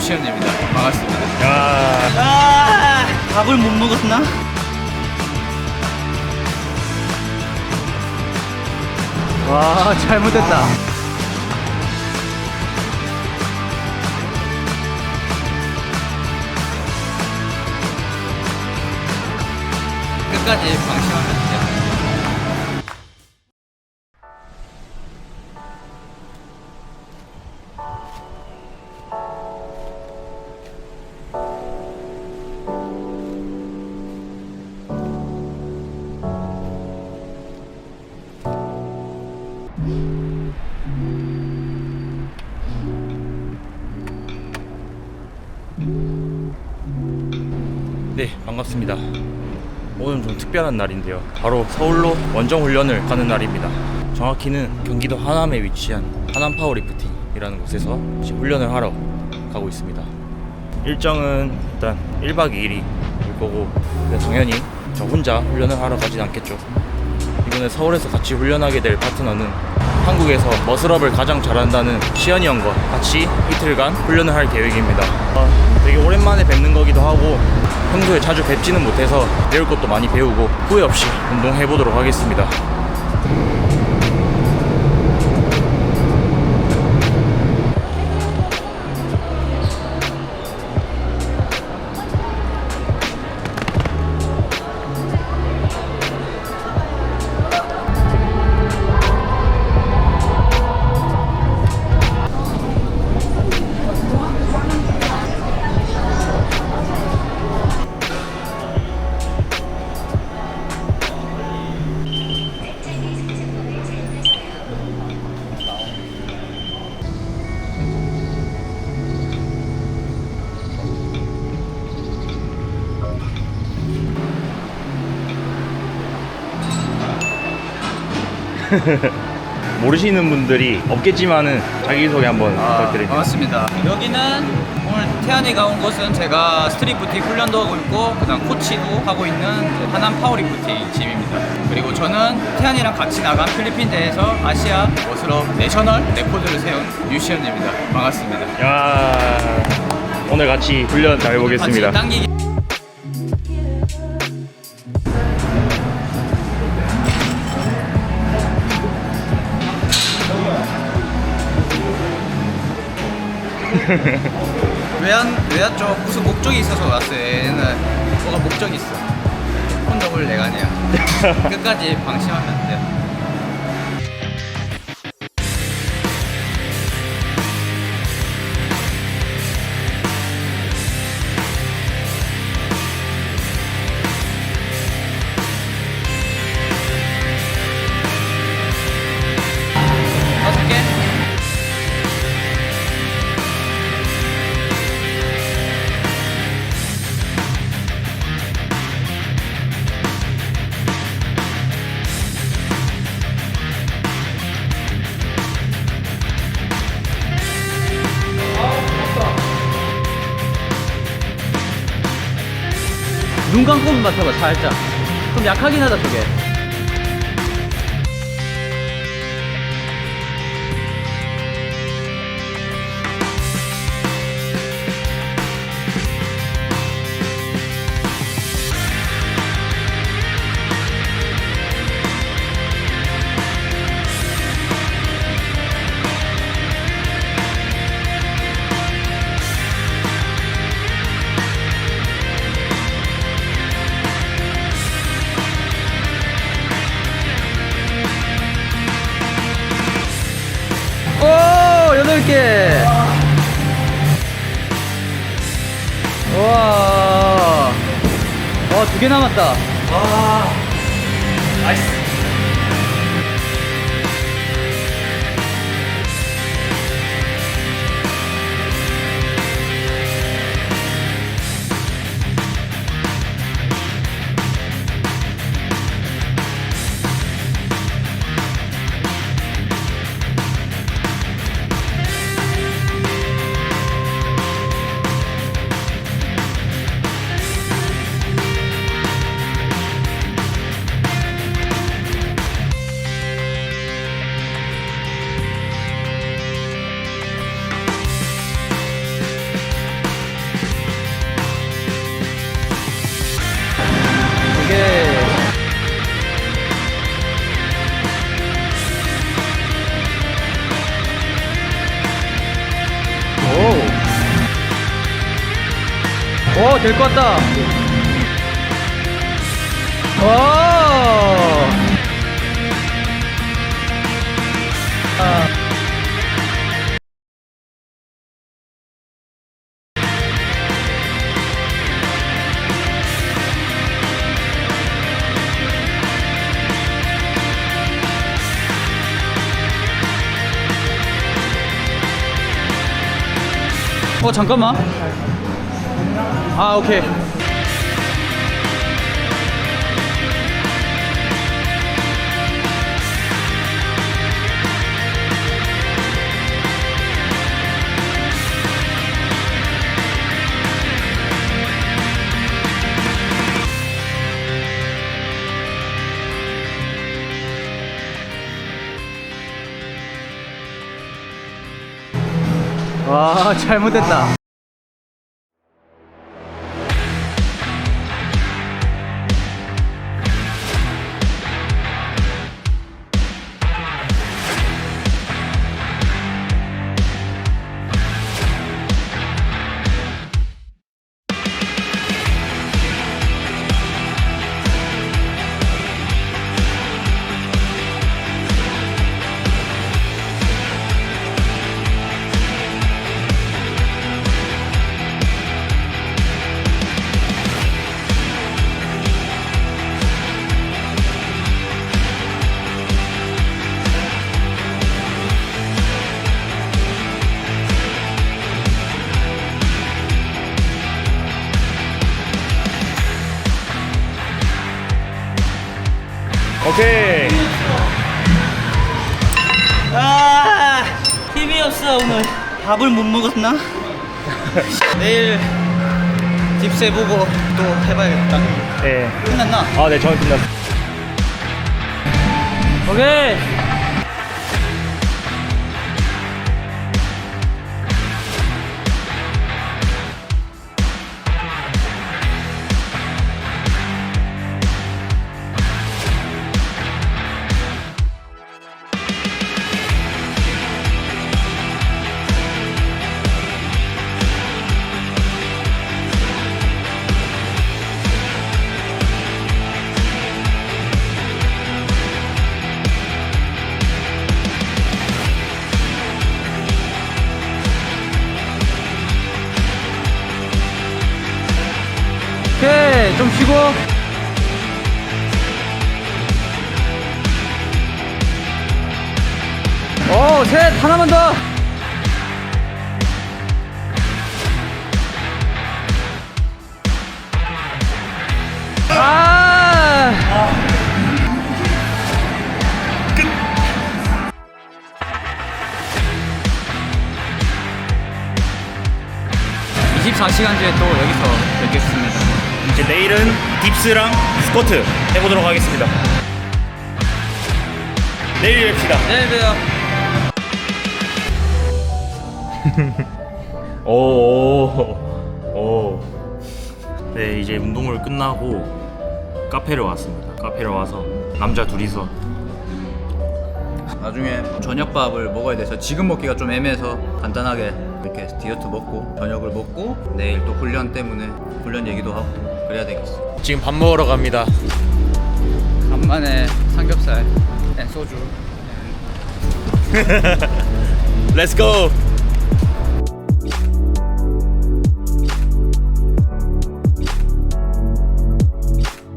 유시현입니다. 반갑습니다. 야, 아, 밥을 못 먹었나? 와, 잘못했다. 끝까지 방심하면 돼요. 네, 반갑습니다. 오늘 좀 특별한 날인데요. 바로 서울로 원정 훈련을 가는 날입니다. 정확히는 경기도 하남에 위치한 하남 파워리프팅이라는 곳에서 지금 훈련을 하러 가고 있습니다. 일정은 일단 1박 2일이 올 거고 당연히 저 혼자 훈련을 하러 가진 않겠죠. 이번에 서울에서 같이 훈련하게 될 파트너는 한국에서 머슬업을 가장 잘한다는 시현이 형과 같이 이틀간 훈련을 할 계획입니다. 어, 되게 오랜만에 뵙는 거기도 하고 평소에 자주 뵙지는 못해서 배울 것도 많이 배우고 후회 없이 운동해 보도록 하겠습니다. 모르시는 분들이 없겠지만은 자기소개 한번 부탁드립니다. 반갑습니다. 여기는 오늘 태안이가 온 곳은 제가 스트릿부팅 훈련도 하고 있고 그다음 코치도 하고 있는 하남 파워리프팅 짐입니다. 그리고 저는 태안이랑 같이 나간 필리핀 대회에서 아시아 머슬업 내셔널 레코드를 세운 유시현입니다. 반갑습니다. 야 오늘 같이 훈련 잘 해보겠습니다. 같이 당기기 외환 외환 쪽 무슨 목적이 있어서 왔어요. 얘는 뭐가 목적이 있어. 콘돔을 내가 내야 끝까지 방심하면 안 돼 눈 감고만 맡아봐 살짝. 좀 약하긴 하다 저게 와두 개 남았다. 와, 나이스. 오, 될것 같다. 오! 아. 어 잠깐만 아 오케이. 와 잘못됐다 없어 오늘 밥을 못 먹었나? 내일 딥스 보고 또 해봐야겠다 네. 끝났나? 아, 네, 저는 끝났어. 오케이 오셋 하나만 더 아! 24시간 뒤에 또 여기서 뵙겠습니다. 이제 내일은 딥스랑 스쿼트 해보도록 하겠습니다. 내일 뵙시다. 내일 봬요. 오, 오, 오. 네, 이제 운동을 끝나고 카페를 왔습니다. 카페를 와서 남자 둘이서 나중에 저녁밥을 먹어야 돼서 지금 먹기가 좀 애매해서 간단하게 이렇게 디저트 먹고 저녁을 먹고 내일 또 훈련 때문에 훈련 얘기도 하고 그래야 되겠어. 지금 밥 먹으러 갑니다. 간만에 삼겹살 앤 소주. 렛츠 고!